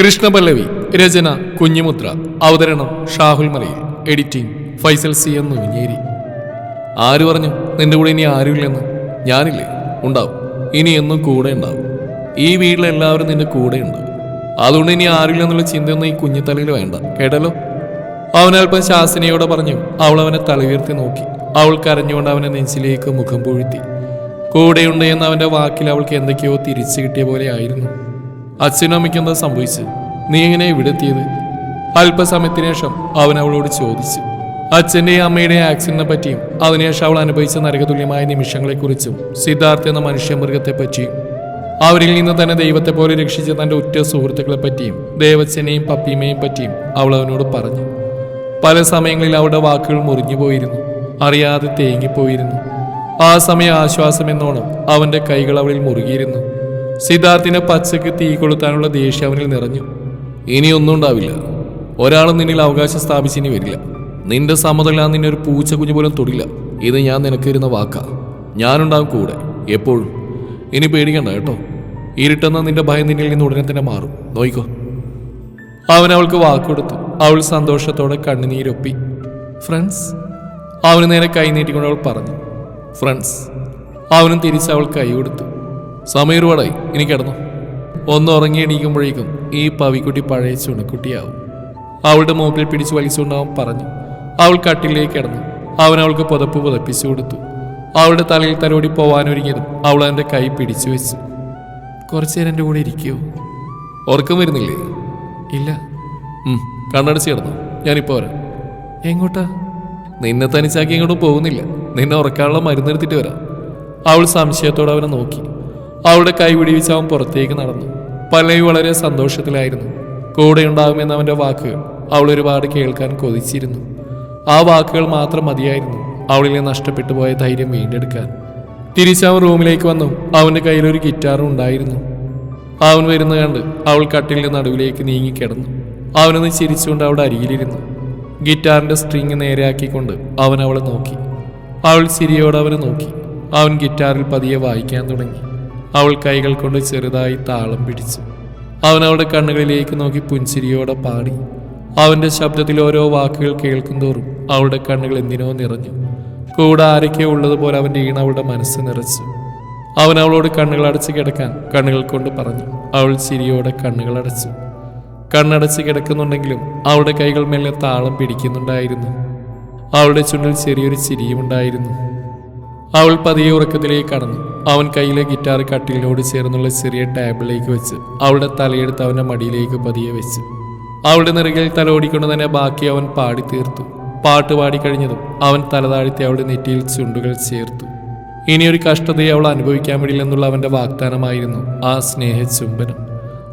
കൃഷ്ണപല്ലവി രചന കുഞ്ഞുമുദ്ര. അവതരണം ഷാഹുൽ മലയിൽ. Editing Faisal C എന്ന് വിഞ്ഞേരി ആര് പറഞ്ഞു നിന്റെ കൂടെ ഇനി ആരുമില്ലെന്ന്? ഞാനില്ലേ. ഉണ്ടാവും. ഇനി എന്നും കൂടെ ഉണ്ടാവും. ഈ വീട്ടിലെല്ലാവരും നിന്റെ കൂടെ ഉണ്ട് അതുകൊണ്ട് ഇനി ആരുമില്ലെന്നുള്ള ചിന്തയൊന്നും ഈ കുഞ്ഞിത്തലയിൽ വേണ്ട. കേട്ടല്ലോ? അവനൽപ്പം ശാസിനിയോടെ പറഞ്ഞു അവൾ അവനെ തലയുയർത്തി നോക്കി. അവൾ കരഞ്ഞുകൊണ്ട് അവനെ നെഞ്ചിലേക്ക് മുഖം പൂഴ്ത്തി. കൂടെയുണ്ട് എന്ന് അവന്റെ വാക്കിൽ അവൾക്ക് എന്തൊക്കെയോ തിരിച്ചു കിട്ടിയ പോലെ ആയിരുന്നു. അച്ഛനും അമ്മയ്ക്കും എന്താ സംഭവിച്ചത്? നീ എങ്ങനെ ഇവിടെ എത്തിയത് അല്പസമയത്തിന് ശേഷം അവൻ അവളോട് ചോദിച്ചു. അച്ഛന്റെയും അമ്മയുടെയും ആക്സിഡന്റിനെ പറ്റിയും അതിനുശേഷം അവൾ അനുഭവിച്ച നരകതുല്യമായ നിമിഷങ്ങളെക്കുറിച്ചും സിദ്ധാർത്ഥ എന്ന മനുഷ്യമൃഗത്തെ പറ്റിയും അവരിൽ നിന്ന് തന്നെ ദൈവത്തെ പോലെ രക്ഷിച്ച തന്റെ ഉറ്റ സുഹൃത്തുക്കളെ പറ്റിയും ദേവച്ഛനെയും പപ്പിയമ്മയും പറ്റിയും അവൾ അവനോട് പറഞ്ഞു. പല സമയങ്ങളിൽ അവളുടെ വാക്കുകൾ മുറിഞ്ഞു പോയിരുന്നു. അറിയാതെ തേങ്ങിപ്പോയിരുന്നു. ആ സമയം ആശ്വാസമെന്നോണം അവന്റെ കൈകൾ അവളിൽ മുറുകിയിരുന്നു. സിദ്ധാർത്ഥിനെ പച്ചക്ക് തീ കൊളുത്താനുള്ള ദേഷ്യം അവനിൽ നിറഞ്ഞു. ഇനിയൊന്നും ഉണ്ടാവില്ല. ഒരാളും നിന്നിൽ അവകാശം സ്ഥാപിച്ചിനി വരില്ല. നിന്റെ സമ്മതമില്ലാ നിന്നെ ഒരു പൂച്ച കുഞ്ഞു പോലും തൊടില്ല. ഇത് ഞാൻ നിനക്കിരുന്ന വാക്കാ. ഞാനുണ്ടാവും കൂടെ. എപ്പോഴും. ഇനി പേടിക്കണ്ട കേട്ടോ. ഇരുട്ടെന്ന നിന്റെ ഭയം നിന്നിൽ നിന്ന് ഉടനെ തന്നെ മാറും. നോയിക്കോ. അവൻ അവൾക്ക് വാക്കുകൊടുത്തു. അവൾ സന്തോഷത്തോടെ കണ്ണുനീരൊപ്പി. ഫ്രണ്ട്സ് അവന് നേരെ കൈ നീട്ടിക്കൊണ്ട് അവൾ പറഞ്ഞു. ഫ്രണ്ട്സ് അവനും തിരിച്ച് അവൾ കൈ കൊടുത്തു. സമയം ഒരുപാടായി ഇനി കിടന്നു. ഒന്ന് ഉറങ്ങി എണീക്കുമ്പോഴേക്കും ഈ പവിക്കുട്ടി പഴയ ചുണക്കുട്ടിയാവും. അവളുടെ മൂക്കിൽ പിടിച്ചു വലിച്ചുകൊണ്ട് പറഞ്ഞു അവൾ കട്ടിലേക്ക് കിടന്നു. അവൻ അവൾക്ക് പുതപ്പ് പുതപ്പിച്ചു കൊടുത്തു. അവളുടെ തലയിൽ തലോടി പോവാനൊരുങ്ങിയതും അവൾ അവന്റെ കൈ പിടിച്ചു വെച്ചു. കുറച്ചു നേരം എന്റെ കൂടെ ഇരിക്കുമോ ഉറക്കം വരുന്നില്ലേ? ഇല്ല. കണ്ണടച്ച് കിടന്നു. ഞാനിപ്പോ വരാം. എങ്ങോട്ടാ? നിന്നെ തനിച്ചാക്കി എങ്ങോട്ടും പോകുന്നില്ല. നിന്നെ ഉറക്കാനുള്ള മരുന്നെടുത്തിട്ട് വരാം. അവൾ സംശയത്തോടെ അവനെ നോക്കി. അവളുടെ കൈ പിടിവിച്ച് അവൻ പുറത്തേക്ക് നടന്നു. പല്ലവി വളരെ സന്തോഷത്തിലായിരുന്നു. കൂടെ ഉണ്ടാകുമെന്ന് അവന്റെ വാക്ക് അവൾ ഒരുപാട് കേൾക്കാൻ കൊതിച്ചിരുന്നു. ആ വാക്കുകൾ മാത്രം മതിയായിരുന്നു നിന്ന് നഷ്ടപ്പെട്ടു പോയ ധൈര്യം വീണ്ടെടുക്കാൻ. തിരിച്ച് അവൻ റൂമിലേക്ക് വന്നു. അവന്റെ കയ്യിൽ ഒരു ഗിറ്റാറും ഉണ്ടായിരുന്നു. അവൻ വരുന്ന കണ്ട് അവൾ കട്ടിലിന്റെ നടുവിലേക്ക് നീങ്ങി കിടന്നു. അവനൊന്ന് ചിരിച്ചുകൊണ്ട് അവിടെ അരികിലിരുന്നു. ഗിറ്റാറിന്റെ സ്ട്രിങ് നേരെയാക്കിക്കൊണ്ട് അവൻ അവളെ നോക്കി. അവൾ ചിരിയോടെ അവനെ നോക്കി. അവൻ ഗിറ്റാറിൽ പതിയെ വായിക്കാൻ തുടങ്ങി. അവൾ കൈകൾ കൊണ്ട് ചെറുതായി താളം പിടിച്ചു. അവൻ അവളുടെ കണ്ണുകളിലേക്ക് നോക്കി പുഞ്ചിരിയോടെ പാടി. അവന്റെ ശബ്ദത്തിൽ ഓരോ വാക്കുകൾ കേൾക്കുന്തോറും അവളുടെ കണ്ണുകൾ എന്തിനോ നിറഞ്ഞു. കൂടെ ആരൊക്കെയോ ഉള്ളതുപോലെ അവന്റെ ഈണ അവളുടെ മനസ്സ് നിറച്ചു. അവൻ അവളോട് കണ്ണുകൾ അടച്ച് കിടക്കാൻ കണ്ണുകൾ കൊണ്ട് പറഞ്ഞു. അവൾ ചിരിയോടെ കണ്ണുകൾ അടച്ചു. കണ്ണടച്ച് കിടക്കുന്നുണ്ടെങ്കിലും അവളുടെ കൈകൾ മെല്ലെ താളം പിടിക്കുന്നുണ്ടായിരുന്നു. അവളുടെ ചുണ്ടിൽ ചെറിയൊരു ചിരിയുമുണ്ടായിരുന്നു അവൾ പതിയെ ഉറക്കത്തിലേക്ക് കടന്നു. അവൻ കയ്യിലെ ഗിറ്റാർ കട്ടിലിനോട് ചേർന്നുള്ള ചെറിയ ടേബിളിലേക്ക് വെച്ച് അവളുടെ തലയെടുത്ത് അവന്റെ മടിയിലേക്ക് പതിയെ വെച്ച്. അവളുടെ നിറകിൽ തലോടിക്കൊണ്ട് തന്നെ ബാക്കി അവൻ പാടി തീർത്തു. പാട്ട് പാടിക്കഴിഞ്ഞതും അവൻ തലതാഴ്ത്തി അവളുടെ നെറ്റിയിൽ ചുണ്ടുകൾ ചേർത്തു. ഇനിയൊരു കഷ്ടതയെ അവൾ അനുഭവിക്കാൻ വേണ്ടിയില്ലെന്നുള്ള അവന്റെ വാഗ്ദാനമായിരുന്നു ആ സ്നേഹ ചുംബനം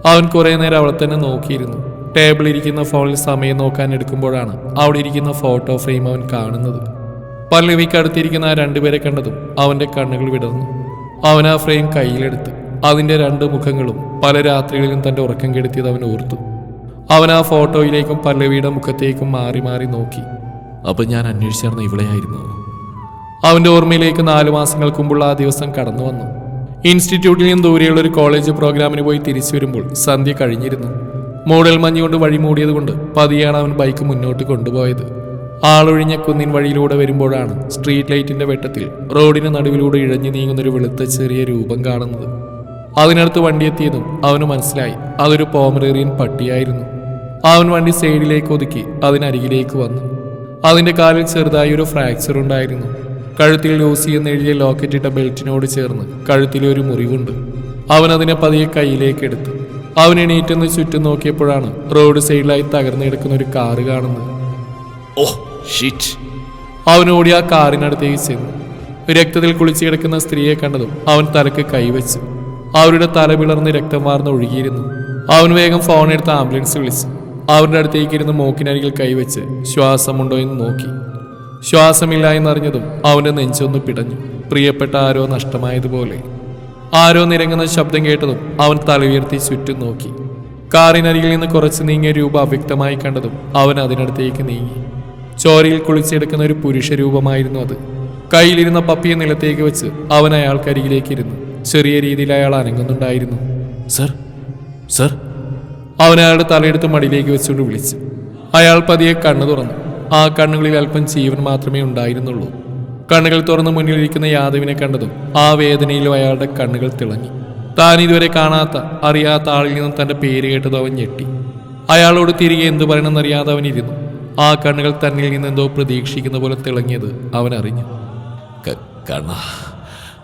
അവൻ കുറെ നേരം അവളെ തന്നെ നോക്കിയിരുന്നു. ടേബിളിൽ ഇരിക്കുന്ന ഫോണിൽ സമയം നോക്കാൻ എടുക്കുമ്പോഴാണ് അവിടെ ഇരിക്കുന്ന ഫോട്ടോ ഫ്രെയിം അവൻ കാണുന്നത്. പല്ലവിക്ക് അടുത്തിരിക്കുന്ന ആ രണ്ടുപേരെ കണ്ടതും അവന്റെ കണ്ണുകൾ വിടർന്നു. അവൻ ആ ഫ്രെയിം കയ്യിലെടുത്ത് അതിന്റെ രണ്ട് മുഖങ്ങളും പല രാത്രികളിലും തന്റെ ഉറക്കം കെടുത്തിയത് അവൻ ഓർത്തു. അവൻ ആ ഫോട്ടോയിലേക്കും പല്ലവിയുടെ മുഖത്തേക്കും മാറി മാറി നോക്കി. അപ്പം ഞാൻ അന്വേഷിച്ചിരുന്ന ഇവിടെയായിരുന്നു അവന്റെ ഓർമ്മയിലേക്ക് നാലു മാസങ്ങൾക്ക് മുമ്പുള്ള ആ ദിവസം കടന്നു വന്നു. ഇൻസ്റ്റിറ്റ്യൂട്ടിൽ നിന്ന് ദൂരെയുള്ള ഒരു കോളേജ് പ്രോഗ്രാമിന് പോയി തിരിച്ചു വരുമ്പോൾ സന്ധ്യ കഴിഞ്ഞിരുന്നു. മോഡൽ മഞ്ഞുകൊണ്ട് വഴി മൂടിയതുകൊണ്ട് പതിയാണ് അവൻ ബൈക്ക് മുന്നോട്ട് കൊണ്ടുപോയത്. ആളൊഴിഞ്ഞ കുന്നിൻ വഴിയിലൂടെ വരുമ്പോഴാണ് സ്ട്രീറ്റ് ലൈറ്റിന്റെ വെട്ടത്തിൽ റോഡിന് നടുവിലൂടെ ഇഴഞ്ഞു നീങ്ങുന്നൊരു വെളുത്ത ചെറിയ രൂപം കാണുന്നത്. അതിനടുത്ത് വണ്ടിയെത്തിയതും അവന് മനസ്സിലായി അതൊരു പോമറേറിയൻ പട്ടിയായിരുന്നു. അവൻ വണ്ടി സൈഡിലേക്ക് ഒതുക്കി അതിനരികിലേക്ക് വന്നു. അതിന്റെ കാലിൽ ചെറുതായി ഒരു ഫ്രാക്ചർ ഉണ്ടായിരുന്നു. കഴുത്തിൽ ലൂസി എന്ന് എഴുതിയ ലോക്കറ്റ് ബെൽറ്റിനോട് ചേർന്ന് കഴുത്തിൽ ഒരു മുറിവുണ്ട്. അവൻ അതിനെ പതിയെ കയ്യിലേക്ക് എടുത്തു. അവൻ എണീറ്റെന്ന് ചുറ്റും നോക്കിയപ്പോഴാണ് റോഡ് സൈഡിലായി തകർന്നു കിടക്കുന്ന ഒരു കാറ് കാണുന്നത്. ഓ ഷിറ്റ് അവൻ ഓടി ആ കാറിനടുത്തേക്ക് ചെന്നു. രക്തത്തിൽ കുളിച്ചു കിടക്കുന്ന സ്ത്രീയെ കണ്ടതും അവൻ തലക്ക് കൈവച്ചു. അവരുടെ തല പിളർന്ന് രക്തം മാർന്ന് ഒഴുകിയിരുന്നു. അവൻ വേഗം ഫോൺ എടുത്ത് ആംബുലൻസ് വിളിച്ചു. അവരുടെ അടുത്തേക്ക് ഇരുന്ന് മൂക്കിനരികിൽ കൈവച്ച് ശ്വാസമുണ്ടോ എന്ന് നോക്കി. ശ്വാസമില്ല എന്നറിഞ്ഞതും അവന്റെ നെഞ്ചൊന്ന് പിടഞ്ഞു. പ്രിയപ്പെട്ട ആരോ നഷ്ടമായതുപോലെ. ആരോ നിരങ്ങുന്ന ശബ്ദം കേട്ടതും അവൻ തല ഉയർത്തി ചുറ്റും നോക്കി. കാറിനരികിൽ നിന്ന് കുറച്ച് നീങ്ങിയ രൂപ അവ്യക്തമായി കണ്ടതും അവൻ അതിനടുത്തേക്ക് നീങ്ങി. ചോരയിൽ കുളിച്ചെടുക്കുന്ന ഒരു പുരുഷ രൂപമായിരുന്നു അത്. കയ്യിലിരുന്ന പപ്പിയെ നിലത്തേക്ക് വെച്ച് അവൻ അയാൾക്കരികിലേക്ക് ഇരുന്നു ചെറിയ രീതിയിൽ അയാൾ അനങ്ങുന്നുണ്ടായിരുന്നു. Sir sir. അവൻ അയാളുടെ തലയെടുത്ത് മടിയിലേക്ക് വെച്ചുകൊണ്ട് വിളിച്ചു. അയാൾ പതിയെ കണ്ണു തുറന്നു. ആ കണ്ണുകളിൽ അല്പം ജീവൻ മാത്രമേ ഉണ്ടായിരുന്നുള്ളൂ. കണ്ണുകൾ തുറന്ന് മുന്നിലിരിക്കുന്ന യാദവിനെ കണ്ടതും ആ വേദനയിലും അയാളുടെ കണ്ണുകൾ തിളങ്ങി. താൻ ഇതുവരെ കാണാത്ത അറിയാത്ത ആളിൽ നിന്നും തന്റെ പേര് കേട്ടത് അവൻ ഞെട്ടി. അയാളോട് തിരികെ എന്തു പറയണമെന്നറിയാതെ അവൻ ഇരുന്നു. ആ കണ്ണുകൾ തന്നിൽ നിന്ന് എന്തോ പ്രതീക്ഷിക്കുന്ന പോലെ തിളങ്ങിയത് അവൻ അറിഞ്ഞു. കണ്ണ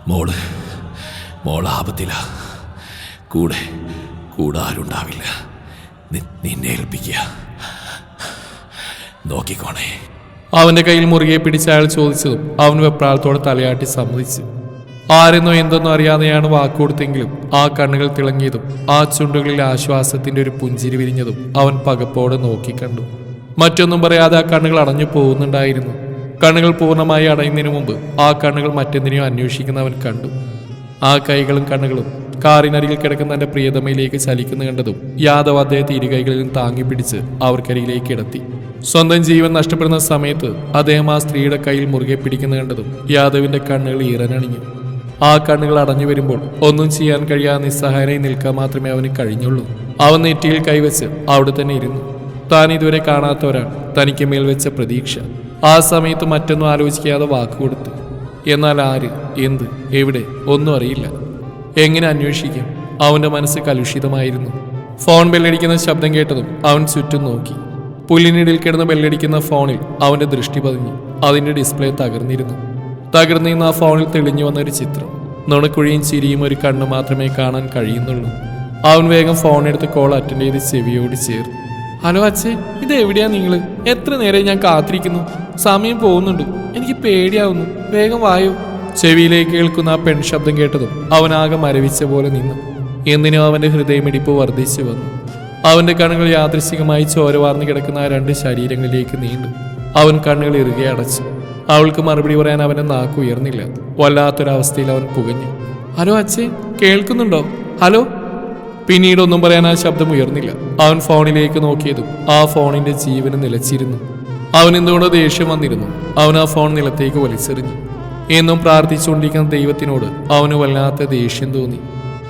മോൾ മോൾ ആപത്തില. കൂടെ കൂടെ ആരുണ്ടാവില്ല. നിന്നെ ഏൽപ്പിക്കുക. നോക്കിക്കോണേ. അവന്റെ കയ്യിൽ മുറുകെ പിടിച്ച് അയാൾ ചോദിച്ചതും അവൻ വെപ്രാളത്തോടെ തലയാട്ടി സമ്മതിച്ചു. ആരെന്നോ എന്തെന്നോ അറിയാതെയാണ് വാക്കുകൊടുത്തെങ്കിലും ആ കണ്ണുകൾ തിളങ്ങിയതും ആ ചുണ്ടുകളിൽ ആശ്വാസത്തിന്റെ ഒരു പുഞ്ചിരി വിരിഞ്ഞതും അവൻ പകപ്പോടെ നോക്കിക്കണ്ടു മറ്റൊന്നും പറയാതെ ആ കണ്ണുകൾ അടഞ്ഞു പോകുന്നുണ്ടായിരുന്നു. കണ്ണുകൾ പൂർണമായി അടയുന്നതിന് മുമ്പ് ആ കണ്ണുകൾ മറ്റെന്തിനെയോ അന്വേഷിക്കുന്ന അവൻ കണ്ടു. ആ കൈകളും കണ്ണുകളും കാറിനരികിൽ കിടക്കുന്ന തന്റെ പ്രിയതമയിലേക്ക് ചലിക്കുന്ന കണ്ടതും യാദവ് അദ്ദേഹത്തെ ഇരുകൈകളിലും താങ്ങി പിടിച്ച് അവർക്കരികിലേക്ക് കിടത്തി. സ്വന്തം ജീവൻ നഷ്ടപ്പെടുന്ന സമയത്ത് അദ്ദേഹം ആ സ്ത്രീയുടെ കയ്യിൽ മുറുകെ പിടിക്കുന്ന കണ്ടതും യാദവിന്റെ കണ്ണുകൾ ഈറനണിഞ്ഞു. ആ കണ്ണുകൾ അടഞ്ഞു വരുമ്പോൾ ഒന്നും ചെയ്യാൻ കഴിയാതെ നിസ്സഹായനായി നിൽക്കാൻ മാത്രമേ അവന് കഴിഞ്ഞുള്ളൂ. അവൻ നെറ്റിയിൽ കൈവച്ച് അവിടെ തന്നെ ഇരുന്നു. താൻ ഇതുവരെ കാണാത്തവരാണ്. തനിക്ക് മേൽ വെച്ച പ്രതീക്ഷ. ആ സമയത്ത് മറ്റൊന്നും ആലോചിക്കാതെ വാക്ക് കൊടുത്തു. എന്നാൽ ആര് എന്ത് എവിടെ ഒന്നും അറിയില്ല. എങ്ങനെ അന്വേഷിക്കാം? അവന്റെ മനസ്സ് കലുഷിതമായിരുന്നു. ഫോൺ ബെല്ലടിക്കുന്ന ശബ്ദം കേട്ടതും അവൻ ചുറ്റും നോക്കി. പുല്ലിനിടയിൽ കിടന്ന് ബെല്ലടിക്കുന്ന ഫോണിൽ അവന്റെ ദൃഷ്ടി പതിഞ്ഞു. അതിന്റെ ഡിസ്പ്ലേ തകർന്നിരുന്നു. തകർന്നിരുന്ന ആ ഫോണിൽ തെളിഞ്ഞു വന്ന ഒരു ചിത്രം. നുണക്കുഴിയും ചിരിയും ഒരു കണ്ണ് മാത്രമേ കാണാൻ കഴിയുന്നുള്ളൂ. അവൻ വേഗം ഫോൺ എടുത്ത് കോൾ അറ്റൻഡ് ചെയ്ത് ചെവിയോട് ചേർന്നു ഹലോ അച്ഛേ ഇത് എവിടെയാ നിങ്ങൾ എത്ര നേരം ഞാൻ കാത്തിരിക്കുന്നു? സമയം പോകുന്നുണ്ട്. എനിക്ക് പേടിയാവുന്നു. വേഗം വായോ. ചെവിയിലേക്ക് കേൾക്കുന്ന ആ പെൺശബ്ദം കേട്ടതും അവനാകെ മരവിച്ച പോലെ നിന്നു. എന്തിനോ അവന്റെ ഹൃദയമിടിപ്പ് വർദ്ധിച്ചു വന്നു. അവന്റെ കണ്ണുകൾ യാദൃശികമായി ചോര വാർന്നു കിടക്കുന്ന ആ രണ്ട് ശരീരങ്ങളിലേക്ക് നീണ്ടു. അവൻ കണ്ണുകൾ ഇറുകെ അടച്ചു. അവൾക്ക് മറുപടി പറയാൻ അവന്റെ നാക്ക് ഉയർന്നില്ല. വല്ലാത്തൊരവസ്ഥയിൽ അവൻ പുകഞ്ഞു. ഹലോ അച്ഛേ കേൾക്കുന്നുണ്ടോ? ഹലോ പിന്നീട് ഒന്നും പറയാൻ ആ ശബ്ദം ഉയർന്നില്ല. അവൻ ഫോണിലേക്ക് നോക്കിയതും ആ ഫോണിന്റെ ജീവന് നിലച്ചിരുന്നു. അവൻ എന്തുകൊണ്ട് ദേഷ്യം വന്നിരുന്നു. അവൻ ആ ഫോൺ നിലത്തേക്ക് വലിച്ചെറിഞ്ഞു. എന്നും പ്രാർത്ഥിച്ചുകൊണ്ടിരിക്കുന്ന ദൈവത്തിനോട് അവന് വല്ലാത്ത ദേഷ്യം തോന്നി.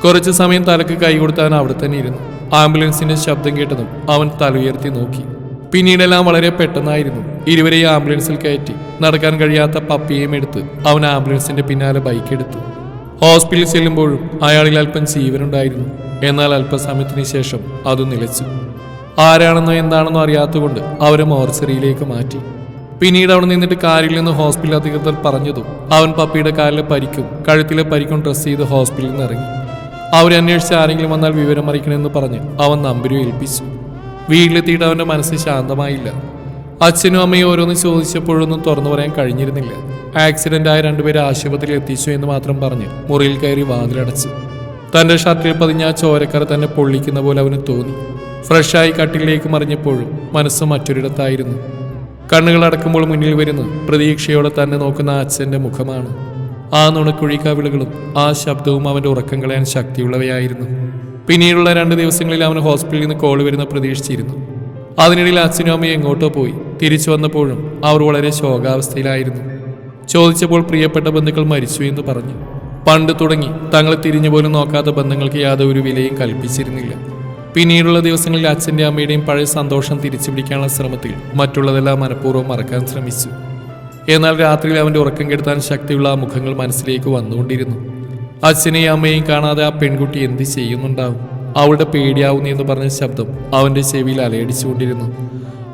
കുറച്ചു സമയം തലക്ക് കൈ കൊടുത്താൻ അവിടെ തന്നെ ഇരുന്നു. ആംബുലൻസിന്റെ ശബ്ദം കേട്ടതും അവൻ തല ഉയർത്തി നോക്കി. പിന്നീടെല്ലാം വളരെ പെട്ടെന്നായിരുന്നു. ഇരുവരെയും ആംബുലൻസിൽ കയറ്റി നടക്കാൻ കഴിയാത്ത പപ്പിയെയും എടുത്ത് അവൻ ആംബുലൻസിന്റെ പിന്നാലെ ബൈക്ക് എടുത്തു. ഹോസ്പിറ്റലിൽ ചെല്ലുമ്പോഴും അയാളിൽ അല്പം ജീവനുണ്ടായിരുന്നു. എന്നാൽ അല്പസമയത്തിന് ശേഷം അത് നിലച്ചു. ആരാണെന്നോ എന്താണെന്നോ അറിയാത്തുകൊണ്ട് അവരെ മോർച്ചറിയിലേക്ക് മാറ്റി. പിന്നീട് അവിടെ നിന്നിട്ട് കാറിൽ നിന്ന് ഹോസ്പിറ്റൽ അധികൃതർ പറഞ്ഞതും അവൻ പപ്പിയുടെ കാലിലെ പരിക്കും കഴുത്തിലെ പരിക്കും ഡ്രസ്സ് ചെയ്ത് ഹോസ്പിറ്റലിൽ നിന്ന് ഇറങ്ങി. അവരെ അന്വേഷിച്ച് ആരെങ്കിലും വന്നാൽ വിവരം അറിയിക്കണമെന്ന് പറഞ്ഞ് അവൻ നമ്പരും ഏൽപ്പിച്ചു. വീട്ടിലെത്തിയിട്ട് അവന്റെ മനസ്സ് ശാന്തമായില്ല. അച്ഛനും അമ്മയും ഓരോന്ന് ചോദിച്ചപ്പോഴൊന്നും തുറന്നു പറയാൻ കഴിഞ്ഞിരുന്നില്ല. ആക്സിഡന്റായ രണ്ടുപേരെ ആശുപത്രിയിൽ എത്തിച്ചു എന്ന് മാത്രം പറഞ്ഞ് മുറിയിൽ കയറി വാതിലടച്ചു. തന്റെ ഷർട്ടിൽ പതിഞ്ഞ ആ ചോരക്കറ തന്നെ പൊള്ളിക്കുന്ന പോലെ അവന് തോന്നി. ഫ്രഷായി കട്ടിലേക്ക് മറിഞ്ഞപ്പോഴും മനസ്സ് മറ്റൊരിടത്തായിരുന്നു. കണ്ണുകൾ അടക്കുമ്പോൾ മുന്നിൽ വരുന്ന പ്രതീക്ഷയോടെ തന്നെ നോക്കുന്ന അച്ഛന്റെ മുഖമാണ്. ആ നുണക്കുഴി കവിളുകളും ആ ശബ്ദവും അവന്റെ ഉറക്കം കളയാൻ ശക്തിയുള്ളവയായിരുന്നു. പിന്നീടുള്ള രണ്ട് ദിവസങ്ങളിൽ അവന് ഹോസ്പിറ്റലിൽ നിന്ന് കോൾ വരുന്ന പ്രതീക്ഷിച്ചിരുന്നു. അതിനിടയിൽ അച്ഛനും അമ്മയും എങ്ങോട്ടോ പോയി. തിരിച്ചു വന്നപ്പോഴും അവർ വളരെ ശോകാവസ്ഥയിലായിരുന്നു. ചോദിച്ചപ്പോൾ പ്രിയപ്പെട്ട ബന്ധുക്കൾ മരിച്ചു എന്ന് പറഞ്ഞു. പണ്ട് തുടങ്ങി തങ്ങളെ തിരിഞ്ഞു പോലും നോക്കാത്ത ബന്ധങ്ങൾക്ക് യാതൊരു വിലയും കൽപ്പിച്ചിരുന്നില്ല. പിന്നീടുള്ള ദിവസങ്ങളിൽ അച്ഛന്റെ അമ്മയുടെയും പഴയ സന്തോഷം തിരിച്ചു പിടിക്കാനുള്ള ശ്രമത്തിൽ മറ്റുള്ളതെല്ലാം മനഃപൂർവം മറക്കാൻ ശ്രമിച്ചു. എന്നാൽ രാത്രിയിൽ അവന്റെ ഉറക്കം കെടുത്താൻ ശക്തിയുള്ള ആ മുഖങ്ങൾ മനസ്സിലേക്ക് വന്നുകൊണ്ടിരുന്നു. അച്ഛനെയും അമ്മയെയും കാണാതെ ആ പെൺകുട്ടി എന്ത് ചെയ്യുന്നുണ്ടാവും? അവളുടെ പേടിയാവുന്നു എന്ന് പറഞ്ഞ ശബ്ദം അവന്റെ ചെവിയിൽ അലയടിച്ചുകൊണ്ടിരുന്നു.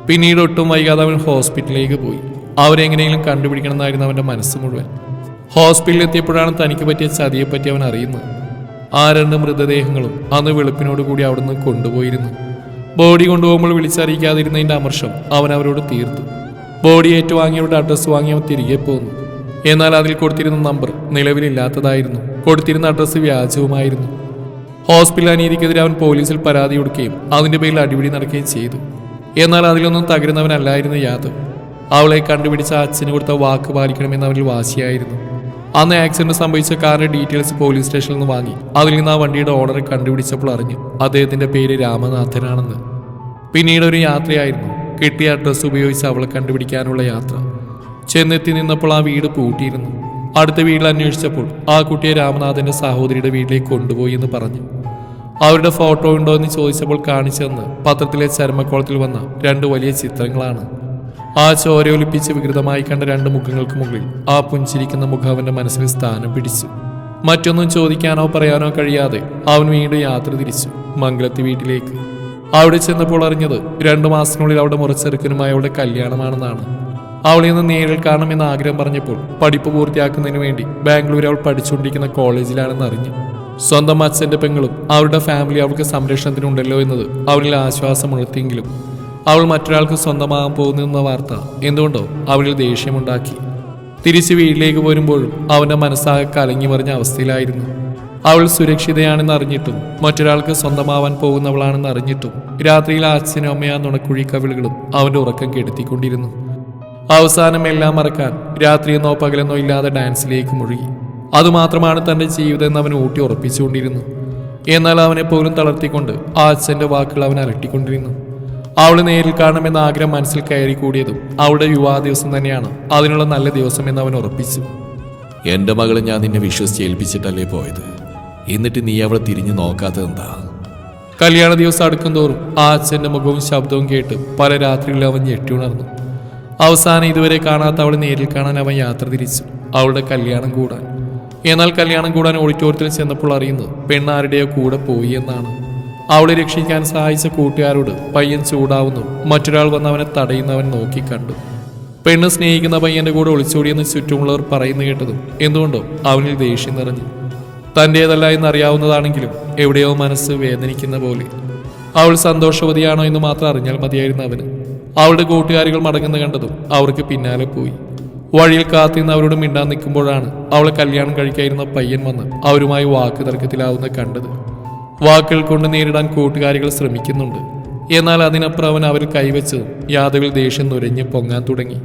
പിന്നീട് ഒട്ടും വൈകാതെ അവൻ ഹോസ്പിറ്റലിലേക്ക് പോയി. അവരെങ്ങനെയെങ്കിലും കണ്ടുപിടിക്കണമെന്നായിരുന്നു അവന്റെ മനസ്സ് മുഴുവൻ. ഹോസ്പിറ്റലിൽ എത്തിയപ്പോഴാണ് തനിക്ക് പറ്റിയ ചതിയെപ്പറ്റി അവൻ അറിയുന്നത്. ആ രണ്ട് മൃതദേഹങ്ങളും അന്ന് വെളുപ്പിനോട് കൂടി അവിടുന്ന് കൊണ്ടുപോയിരുന്നു. ബോഡി കൊണ്ടുപോകുമ്പോൾ വിളിച്ചറിയിക്കാതിരുന്നതിന്റെ അമർഷം അവൻ അവരോട് തീർത്തു. ബോഡി ഏറ്റുവാങ്ങിയവരുടെ അഡ്രസ്സ് വാങ്ങി അവൻ തിരികെ പോന്നു. എന്നാൽ അതിൽ കൊടുത്തിരുന്ന നമ്പർ നിലവിലില്ലാത്തതായിരുന്നു. കൊടുത്തിരുന്ന അഡ്രസ്സ് വ്യാജവുമായിരുന്നു. ഹോസ്പിറ്റൽ അനീതിക്കെതിരെ അവൻ പോലീസിൽ പരാതി കൊടുക്കുകയും അതിന്റെ പേരിൽ അടിപിടി നടക്കുകയും ചെയ്തു. എന്നാൽ അതിലൊന്നും തകരുന്നവനല്ലായിരുന്നു യാദവ്. അവളെ കണ്ടുപിടിച്ച അച്ഛന് കൊടുത്ത വാക്ക് പാലിക്കണമെന്ന് അവരിൽ വാശിയായിരുന്നു. അന്ന് ആക്സിഡന്റ് സംഭവിച്ച കാറിന്റെ ഡീറ്റെയിൽസ് പോലീസ് സ്റ്റേഷനിൽ നിന്ന് വാങ്ങി. അതിൽ നിന്ന് ആ വണ്ടിയുടെ ഓർഡർ കണ്ടുപിടിച്ചപ്പോൾ അറിഞ്ഞു അദ്ദേഹത്തിന്റെ പേര് രാമനാഥനാണെന്ന്. പിന്നീട് ഒരു യാത്രയായിരുന്നു. കിട്ടിയ അഡ്രസ്സ് ഉപയോഗിച്ച് അവളെ കണ്ടുപിടിക്കാനുള്ള യാത്ര. ചെന്നെത്തി നിന്നപ്പോൾ ആ വീട് പൂട്ടിയിരുന്നു. അടുത്ത വീട്ടിൽ അന്വേഷിച്ചപ്പോൾ ആ കുട്ടിയെ രാമനാഥന്റെ സഹോദരിയുടെ വീട്ടിലേക്ക് കൊണ്ടുപോയി എന്ന് പറഞ്ഞു. അവരുടെ ഫോട്ടോ ഉണ്ടോ എന്ന് ചോദിച്ചപ്പോൾ കാണിച്ചതെന്ന് പത്രത്തിലെ ചരമക്കോളത്തിൽ വന്ന രണ്ട് വലിയ ചിത്രങ്ങളാണ്. ആ ചോരയൊലിപ്പിച്ച് വികൃതമായി കണ്ട രണ്ട് മുഖങ്ങൾക്ക് മുകളിൽ ആ പുഞ്ചിരിക്കുന്ന മുഖം അവന്റെ മനസ്സിൽ സ്ഥാനം പിടിച്ചു. മറ്റൊന്നും ചോദിക്കാനോ പറയാനോ കഴിയാതെ അവൻ വീണ്ടും യാത്ര തിരിച്ചു മംഗലത്തി വീട്ടിലേക്ക്. അവിടെ ചെന്നപ്പോൾ അറിഞ്ഞത് രണ്ടു മാസത്തിനുള്ളിൽ അവിടെ മുറച്ചെറുക്കനുമായി അവളുടെ കല്യാണമാണെന്നാണ്. അവളെ നിന്ന് നേരിൽ കാണണമെന്ന് ആഗ്രഹം പറഞ്ഞപ്പോൾ പഠിപ്പ് പൂർത്തിയാക്കുന്നതിന് വേണ്ടി ബാംഗ്ലൂർ അവൾ പഠിച്ചുകൊണ്ടിരിക്കുന്ന കോളേജിലാണെന്ന് അറിഞ്ഞു. സ്വന്തം അച്ഛന്റെ പെങ്ങളും അവരുടെ ഫാമിലി അവൾക്ക് സംരക്ഷണത്തിനുണ്ടല്ലോ എന്നത് അവനിൽ ആശ്വാസമുണർത്തിയെങ്കിലും അവൾ മറ്റൊരാൾക്ക് സ്വന്തമാകാൻ പോകുന്നെന്ന വാർത്ത എന്തുകൊണ്ടോ അവളിൽ ദേഷ്യമുണ്ടാക്കി. തിരിച്ച് വീട്ടിലേക്ക് പോരുമ്പോഴും അവന്റെ മനസ്സാകെ കലങ്ങി മറിഞ്ഞ അവസ്ഥയിലായിരുന്നു. അവൾ സുരക്ഷിതയാണെന്ന് അറിഞ്ഞിട്ടും മറ്റൊരാൾക്ക് സ്വന്തമാവാൻ പോകുന്നവളാണെന്ന് അറിഞ്ഞിട്ടും രാത്രിയിൽ അച്ഛനും അമ്മയാ നുണക്കുഴി കവിളുകളും അവന്റെ ഉറക്കം കെടുത്തിക്കൊണ്ടിരുന്നു. അവസാനം എല്ലാം മറക്കാൻ രാത്രിയെന്നോ പകലെന്നോ ഇല്ലാതെ ഡാൻസിലേക്ക് മുഴുകി. അതുമാത്രമാണ് തന്റെ ജീവിതം എന്ന് അവൻ ഊട്ടി ഉറപ്പിച്ചുകൊണ്ടിരുന്നു എന്നാൽ അവനെ പോലും തളർത്തിക്കൊണ്ട് ആ അച്ഛന്റെ വാക്കുകൾ അവൻ അലട്ടിക്കൊണ്ടിരുന്നു. അവൾ നേരിൽ കാണണമെന്ന ആഗ്രഹം മനസ്സിൽ കയറി കൂടിയതും അവളുടെ വിവാഹ ദിവസം തന്നെയാണ്. അതിനുള്ള നല്ല ദിവസം എന്ന് അവൻ ഉറപ്പിച്ചു. എന്റെ മകളെ ഞാൻ നിന്നെ വിശ്വസിച്ച് ഏൽപ്പിച്ചിട്ടല്ലേ പോയത്. എന്നിട്ട് നീ അവളെ തിരിഞ്ഞു നോക്കാത്തത് എന്താ? കല്യാണ ദിവസം അടുക്കും തോറും ആ അച്ഛന്റെ മുഖവും ശബ്ദവും കേട്ട് പല രാത്രികളിൽ അവൻ ഞെട്ടിയുണർന്നു അവസാനം ഇതുവരെ കാണാത്ത അവളെ നേരിൽ കാണാൻ അവൻ യാത്ര തിരിച്ചു അവളുടെ കല്യാണം കൂടാൻ. എന്നാൽ കല്യാണം കൂടാൻ ഓഡിറ്റോറിയത്തിൽ ചെന്നപ്പോൾ അറിയുന്നത് പെണ്ണാരുടെയോ കൂടെ പോയി എന്നാണ്. അവളെ രക്ഷിക്കാൻ സഹായിച്ച കൂട്ടുകാരോട് പയ്യൻ ചൂടാവുന്നു. മറ്റൊരാൾ വന്ന് അവനെ തടയുന്നവൻ നോക്കിക്കണ്ടു പെണ്ണ് സ്നേഹിക്കുന്ന പയ്യന്റെ കൂടെ ഒളിച്ചോടിയെന്ന് ചുറ്റുമുള്ളവർ പറയുന്നു കേട്ടതും എന്തുകൊണ്ടോ അവനിൽ ദേഷ്യം നിറഞ്ഞു. തന്റേതല്ല എന്നറിയാവുന്നതാണെങ്കിലും എവിടെയോ മനസ്സ് വേദനിക്കുന്ന പോലെ. അവൾ സന്തോഷവതിയാണോ എന്ന് മാത്രം അറിഞ്ഞാൽ മതിയായിരുന്നു അവന്. അവളുടെ കൂട്ടുകാരികൾ മടങ്ങുന്ന കണ്ടതും അവർക്ക് പിന്നാലെ പോയി. വഴിയിൽ കാത്തിന്ന് അവരോട് മിണ്ടാൻ നിൽക്കുമ്പോഴാണ് അവളെ കല്യാണം കഴിക്കായിരുന്ന പയ്യൻ വന്ന് അവരുമായി വാക്ക് തർക്കത്തിലാവുന്ന കണ്ടത്. വാക്കുകൾ കൊണ്ട് നേരിടാൻ കൂട്ടുകാരികൾ ശ്രമിക്കുന്നുണ്ട്. എന്നാൽ അതിനപ്പുറം അവൻ അവരിൽ കൈവച്ച് യാദവിൽ ദേഷ്യം നുരഞ്ഞ് പൊങ്ങാൻ തുടങ്ങി.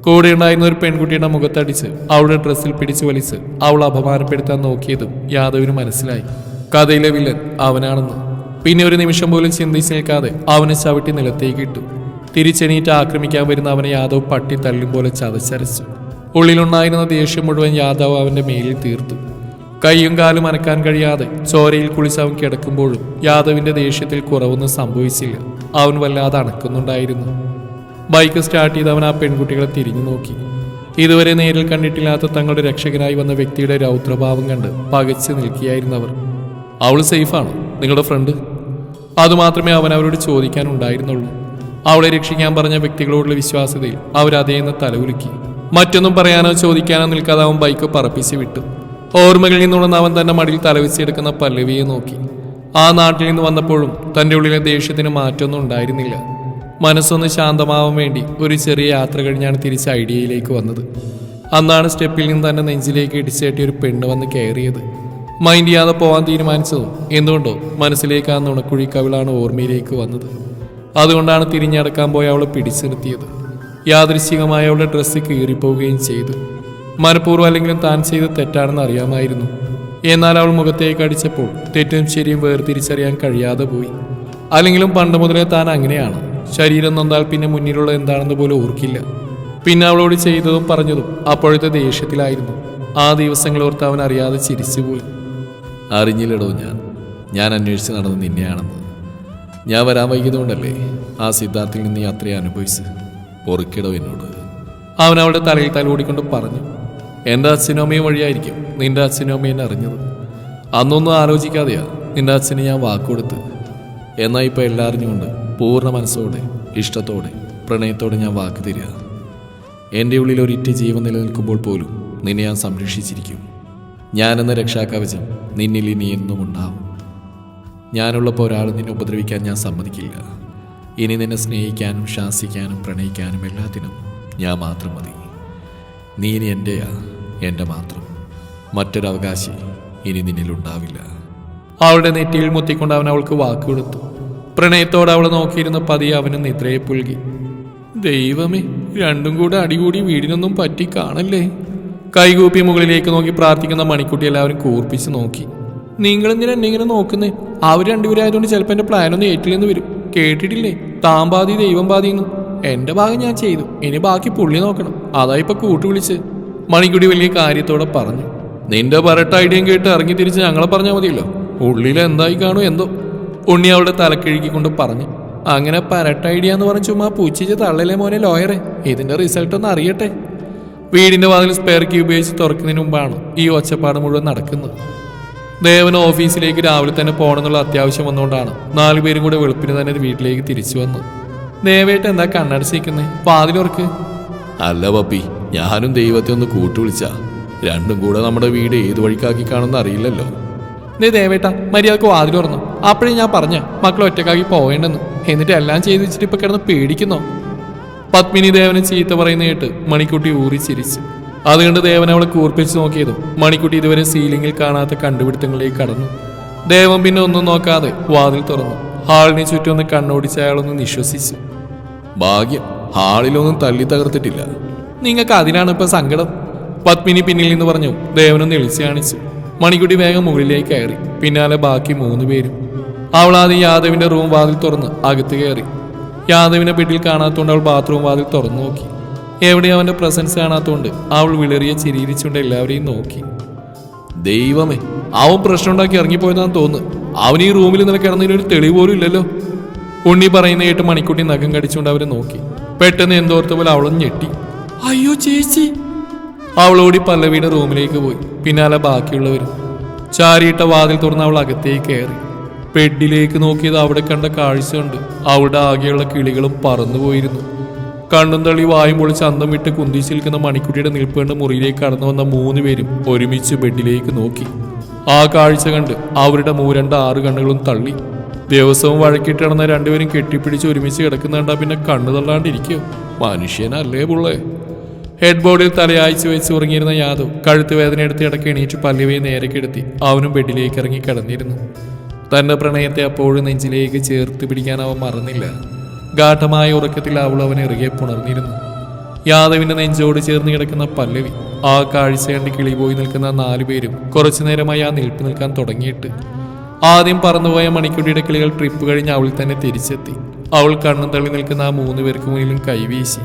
കൂടെ ഉണ്ടായിരുന്ന ഒരു പെൺകുട്ടിയുടെ മുഖത്തടിച്ച് അവളുടെ ഡ്രസ്സിൽ പിടിച്ചു വലിച്ച് അവൾ അപമാനപ്പെടുത്താൻ നോക്കിയതും യാദവിന് മനസ്സിലായി. കഥയിലെ വില്ലൻ അവനാണെന്ന്. പിന്നെ ഒരു നിമിഷം പോലും ചിന്തിച്ച് നിൽക്കാതെ അവനെ ചവിട്ടി നിലത്തേക്ക് ഇട്ടു. തിരിച്ചെണീറ്റ് ആക്രമിക്കാൻ വരുന്ന അവനെ യാദവ് പട്ടി തല്ലും പോലെ ചതച്ചരച്ചു. ഉള്ളിലുണ്ടായിരുന്ന ദേഷ്യം മുഴുവൻ യാദവ് അവന്റെ മേലിൽ തീർത്തു. കൈയും കാലും അനക്കാൻ കഴിയാതെ ചോരയിൽ കുളിച്ച് അവൻ കിടക്കുമ്പോഴും യാദവിന്റെ ദേഷ്യത്തിൽ കുറവൊന്നും സംഭവിച്ചില്ല. അവൻ വല്ലാതെ അണക്കുന്നുണ്ടായിരുന്നു. ബൈക്ക് സ്റ്റാർട്ട് ചെയ്ത് അവൻ ആ പെൺകുട്ടികളെ തിരിഞ്ഞു നോക്കി. ഇതുവരെ നേരിൽ കണ്ടിട്ടില്ലാത്ത തങ്ങളുടെ രക്ഷകനായി വന്ന വ്യക്തിയുടെ രൗദ്രഭാവം കണ്ട് പകച്ചു നിൽക്കുകയായിരുന്നവർ അവൾ സേഫാണോ? നിങ്ങളുടെ ഫ്രണ്ട്? അതുമാത്രമേ അവൻ അവരോട് ചോദിക്കാനുണ്ടായിരുന്നുള്ളൂ. അവളെ രക്ഷിക്കാൻ പറഞ്ഞ വ്യക്തികളോടുള്ള വിശ്വാസ്യതയിൽ അവരതേന്ന് തലകുലുക്കി. മറ്റൊന്നും പറയാനോ ചോദിക്കാനോ നിൽക്കാതെ അവൻ ബൈക്ക് പറപ്പിച്ച് വിട്ടു. ഓർമ്മകളിൽ നിന്നുള്ള അവൻ തന്റെ മടിയിൽ തലവെച്ചെടുക്കുന്ന പല്ലവിയെ നോക്കി. ആ നാട്ടിൽ നിന്ന് വന്നപ്പോഴും തന്റെ ഉള്ളിലെ ദേഷ്യത്തിന് മാറ്റമൊന്നും ഉണ്ടായിരുന്നില്ല. മനസ്സൊന്ന് ശാന്തമാവാൻ വേണ്ടി ഒരു ചെറിയ യാത്ര കഴിഞ്ഞാണ് തിരിച്ച് ഐഡിയയിലേക്ക് വന്നത്. അന്നാണ് സ്റ്റെപ്പിൽ നിന്ന് തന്നെ നെഞ്ചിലേക്ക് ഇടിച്ചേട്ടി ഒരു പെണ്ണ് വന്ന് കയറിയത്. മൈൻഡ് ചെയ്യാതെ പോകാൻ തീരുമാനിച്ചതും എന്തുകൊണ്ടോ മനസ്സിലേക്ക് ആ നുണക്കുഴി കവിളാണ് ഓർമ്മയിലേക്ക് വന്നത്. അതുകൊണ്ടാണ് തിരിഞ്ഞടക്കാൻ പോയി അവളെ പിടിച്ചു നിർത്തിയത് യാദൃശികമായി അവളുടെ ഡ്രസ്സ് കീറിപ്പോവുകയും ചെയ്തു. മനഃപൂർവം അല്ലെങ്കിലും താൻ ചെയ്ത തെറ്റാണെന്ന് അറിയാമായിരുന്നു. എന്നാൽ അവൾ മുഖത്തേക്ക് അടിച്ചപ്പോൾ തെറ്റും ശരിയും വേർതിരിച്ചറിയാൻ കഴിയാതെ പോയി. അല്ലെങ്കിലും പണ്ട് മുതലേ താൻ അങ്ങനെയാണ്. ശരീരം നന്നാൽ പിന്നെ മുന്നിലുള്ള എന്താണെന്ന് പോലും ഓർക്കില്ല. പിന്നെ അവളോട് ചെയ്തതും പറഞ്ഞതും അപ്പോഴത്തെ ദേഷ്യത്തിലായിരുന്നു. ആ ദിവസങ്ങൾ ഓർത്ത് അവൻ അറിയാതെ ചിരിച്ചുപോയി. അറിഞ്ഞില്ലടോ ഞാൻ. ഞാൻ അന്വേഷിച്ച് നടന്നത് നിന്നെയാണെന്ന്. ഞാൻ വരാൻ വൈകിയതുകൊണ്ടല്ലേ ആ സിദ്ധാർത്ഥിൽ നിന്ന് യാത്രയെ അനുഭവിച്ച് പൊറുക്കിടോ എന്നോട്. അവൻ അവളുടെ തലയിൽ തലോടിക്കൊണ്ട് പറഞ്ഞു. എന്റെ അച്ഛനും അമ്മയും വഴിയായിരിക്കും നിന്റെ അച്ഛനും അമ്മയും എന്നെ അറിഞ്ഞത്. അന്നൊന്നും ആലോചിക്കാതെയാ നിന്റെ അച്ഛന് ഞാൻ വാക്കുകൊടുത്ത് എന്നാൽ ഇപ്പോൾ എല്ലാം അറിഞ്ഞുകൊണ്ട് പൂർണ മനസ്സോടെ ഇഷ്ടത്തോടെ പ്രണയത്തോടെ ഞാൻ വാക്ക് തരിക. എന്റെ ഉള്ളിൽ ഒരിറ്റ ജീവൻ നിലനിൽക്കുമ്പോൾ പോലും നിന്നെ ഞാൻ സംരക്ഷിച്ചിരിക്കും. ഞാനെന്ന രക്ഷാകവചം നിന്നിൽ ഇനി എന്നും ഉണ്ടാവും. ഞാനുള്ളപ്പോൾ ഒരാൾ നിന്നെ ഉപദ്രവിക്കാൻ ഞാൻ സമ്മതിക്കില്ല. ഇനി നിന്നെ സ്നേഹിക്കാനും ശാസിക്കാനും പ്രണയിക്കാനും എല്ലാത്തിനും ഞാൻ മാത്രം മതി. നീ ഇനി എന്റെയാ എന്റെ മാത്രം. മറ്റൊരവകാശി ഇനി നിന്നിലുണ്ടാവില്ല അവളുടെ നെറ്റിയിൽ മുത്തിക്കൊണ്ട് അവൻ അവൾക്ക് വാക്ക് കൊടുത്തു. പ്രണയത്തോടെ അവൾ നോക്കിയിരുന്ന പതിയെ അവന് നിദ്രയെ പുൽകി. ദൈവമേ രണ്ടും കൂടെ അടികൂടി വീടിനൊന്നും പറ്റി കാണല്ലേ കൈകൂപ്പി മുകളിലേക്ക് നോക്കി പ്രാർത്ഥിക്കുന്ന മണിക്കുട്ടി എല്ലാവരും കൂർപ്പിച്ച് നോക്കി. നിങ്ങൾ എന്തിനാ എന്നെ ഇങ്ങനെ നോക്കുന്നേ? അവർ രണ്ടുപേരായതുകൊണ്ട് ചിലപ്പോൾ എന്റെ പ്ലാനൊന്നും ഏറ്റില്ലെന്ന് വരും. കേട്ടിട്ടില്ലേ? താൻ ദൈവം ദൈവം എന്റെ ഭാഗം ഞാൻ ചെയ്തു. ഇനി ബാക്കി പുള്ളി നോക്കണം. അതാ ഇപ്പം കൂട്ടു വിളിച്ച് മണിക്കുടി വലിയ കാര്യത്തോടെ പറഞ്ഞു. നിന്റെ പരട്ട ഐഡിയം കേട്ട് ഇറങ്ങി തിരിച്ച് ഞങ്ങളെ പറഞ്ഞാൽ മതിയല്ലോ. ഉള്ളിൽ എന്തായി കാണും എന്തോ. ഉണ്ണി അവളുടെ തലക്കിഴുക്കിക്കൊണ്ട് പറഞ്ഞു. അങ്ങനെ പരട്ട ഐഡിയ എന്ന് പറഞ്ഞ് ചുമ്മാ പൂച്ചിച്ച് തള്ളലേ മോനെ ലോയറെ? ഇതിന്റെ റിസൾട്ട് ഒന്ന് അറിയട്ടെ. വീടിന്റെ വാതിൽ സ്പെയർ കീ ഉപയോഗിച്ച് തുറക്കുന്നതിന് മുമ്പാണ് ഈ ഒച്ചപ്പാട് മുഴുവൻ നടക്കുന്നത്. ദേവൻ ഓഫീസിലേക്ക് രാവിലെ തന്നെ പോകണമെന്നുള്ള അത്യാവശ്യം വന്നുകൊണ്ടാണ് നാലുപേരും കൂടെ വെളുപ്പിന് തന്നെ വീട്ടിലേക്ക് തിരിച്ചു വന്നത്. ദേവേട്ട് എന്താ കണ്ണടച്ചിരിക്കുന്നേ? വാതിലുറക്ക് അല്ല പപ്പി ഞാനും ദൈവത്തെ ഒന്ന് കൂട്ടുവിളിച്ച. രണ്ടും കൂടെ നമ്മുടെ വീട് ഏത് വഴിക്കാക്കി കാണുമെന്ന് അറിയില്ലല്ലോ. നീ ദേവേട്ട മര്യാദയ്ക്ക് വാതിൽ തുറന്നു. അപ്പോഴേ ഞാൻ പറഞ്ഞ മക്കൾ ഒറ്റക്കാക്കി പോകേണ്ടെന്ന്. എന്നിട്ട് എല്ലാം ചെയ്ത് വെച്ചിട്ട് ഇപ്പൊ കിടന്ന് പേടിക്കുന്നോ? പത്മിനി ദേവനെ ചീത്ത പറയുന്ന കേട്ട് മണിക്കുട്ടി ഊറി ചിരിച്ചു. അതുകൊണ്ട് ദേവൻ അവളെ കൂർപ്പിച്ച് നോക്കിയതും മണിക്കുട്ടി ഇതുവരെ സീലിംഗിൽ കാണാത്ത കണ്ടുപിടുത്തങ്ങളിലേക്ക് കടന്നു. ദേവൻ പിന്നെ ഒന്നും നോക്കാതെ വാതിൽ തുറന്നു. ഹാളിനെ ചുറ്റും ഒന്ന് കണ്ണോടിച്ച് അയാളൊന്ന് നിശ്വസിച്ചു. ഭാഗ്യം ഹാളിലൊന്നും തള്ളി തകർത്തിട്ടില്ല. നിങ്ങൾക്ക് അതിനാണ് ഇപ്പൊ സങ്കടം? പത്മിനി പിന്നിൽ നിന്ന് പറഞ്ഞു ദേവനൊന്ന് എളിച്ചു കാണിച്ചു. മണിക്കുട്ടി വേഗം മുകളിലേക്ക് കയറി. പിന്നാലെ ബാക്കി മൂന്ന് പേരും. അവൾ ആദ്യം യാദവിന്റെ റൂം വാതിൽ തുറന്ന് അകത്ത് കയറി. യാദവിനെ ബെഡിൽ കാണാത്തോണ്ട് അവൾ ബാത്റൂം വാതിൽ തുറന്നു നോക്കി. എവിടെ അവന്റെ പ്രസൻസ് കാണാത്തോണ്ട് അവൾ വിളറിയ ചിരിയിരിച്ചുകൊണ്ട് എല്ലാവരെയും നോക്കി. ദൈവമേ അവൻ പ്രശ്നം ഉണ്ടാക്കി ഇറങ്ങിപ്പോയതാന്ന് തോന്നുന്നു. അവൻ ഈ റൂമിൽ നിന്ന് കിടന്നതിന് ഒരു തെളിവ് പോലും ഇല്ലല്ലോ. ഉണ്ണി പറയുന്ന കേട്ട് മണിക്കുട്ടി നഖം കടിച്ചുകൊണ്ട് അവരെ നോക്കി. പെട്ടെന്ന് എന്തോർത്ത പോലെ അവളും ഞെട്ടി. അയ്യോ ചേച്ചി. അവളോടി പല്ലവിയുടെ റൂമിലേക്ക് പോയി. പിന്നാലെ ബാക്കിയുള്ളവരും. ചാരിയിട്ട വാതിൽ തുറന്ന് അവൾ അകത്തേക്ക് കയറി. ബെഡിലേക്ക് നോക്കിയത് അവിടെ കണ്ട കാഴ്ച കണ്ട് അവിടെ ആകെയുള്ള കിളികളും പറന്നുപോയിരുന്നു കണ്ണും തള്ളി വായും പൊളിച്ച് അന്തം വിട്ട് കുന്തിച്ച് നിൽക്കുന്ന മണിക്കുട്ടിയുടെ നിൽപ്പേണ്ട മുറിയിലേക്ക് കടന്നു വന്ന മൂന്ന് പേരും ഒരുമിച്ച് ബെഡിലേക്ക് നോക്കി. ആ കാഴ്ച കണ്ട് അവരുടെ മൂരണ്ട ആറ് കണ്ണുകളും തള്ളി. ദിവസവും വഴക്കിട്ട് നടന്ന രണ്ടുപേരും കെട്ടിപ്പിടിച്ച് ഒരുമിച്ച് കിടക്കുന്ന കണ്ടാ പിന്നെ കണ്ണു തള്ളാണ്ടിരിക്കുക മനുഷ്യനല്ലേ പുള്ളേ? ഹെഡ് ബോർഡിൽ തലയാഴ്ച വെച്ച് ഉറങ്ങിയിരുന്ന യാദവ് കഴുത്ത് വേദന എടുത്ത് ഇടയ്ക്ക് എണീറ്റ് പല്ലുവയെ നേരെ കിടത്തി അവനും ബെഡിലേക്ക് ഇറങ്ങി കിടന്നിരുന്നു. തന്റെ പ്രണയത്തെ അപ്പോഴും നെഞ്ചിലേക്ക് ചേർത്ത് പിടിക്കാൻ അവൻ മറന്നില്ല. ഗാഠമായ ഉറക്കത്തിൽ അവൾ അവൻ ഇറുകെ പുണർന്നിരുന്നു. യാദവിന്റെ നെഞ്ചോട് ചേർന്ന് കിടക്കുന്ന പല്ലവി ആ കാഴ്ച കണ്ട് കിളി പോയി നിൽക്കുന്ന നാലുപേരും കുറച്ചു നേരമായി ആ നിൽപ്പ് നിൽക്കാൻ തുടങ്ങിയിട്ട്. ആദ്യം പറന്നുപോയ മണിക്കുട്ടിയുടെ കിളികൾ ട്രിപ്പ് കഴിഞ്ഞ് അവൾ തന്നെ തിരിച്ചെത്തി. അവൾ കണ്ണും തള്ളി നിൽക്കുന്ന ആ മൂന്ന് പേർക്ക് മുന്നിലും കൈവീശി.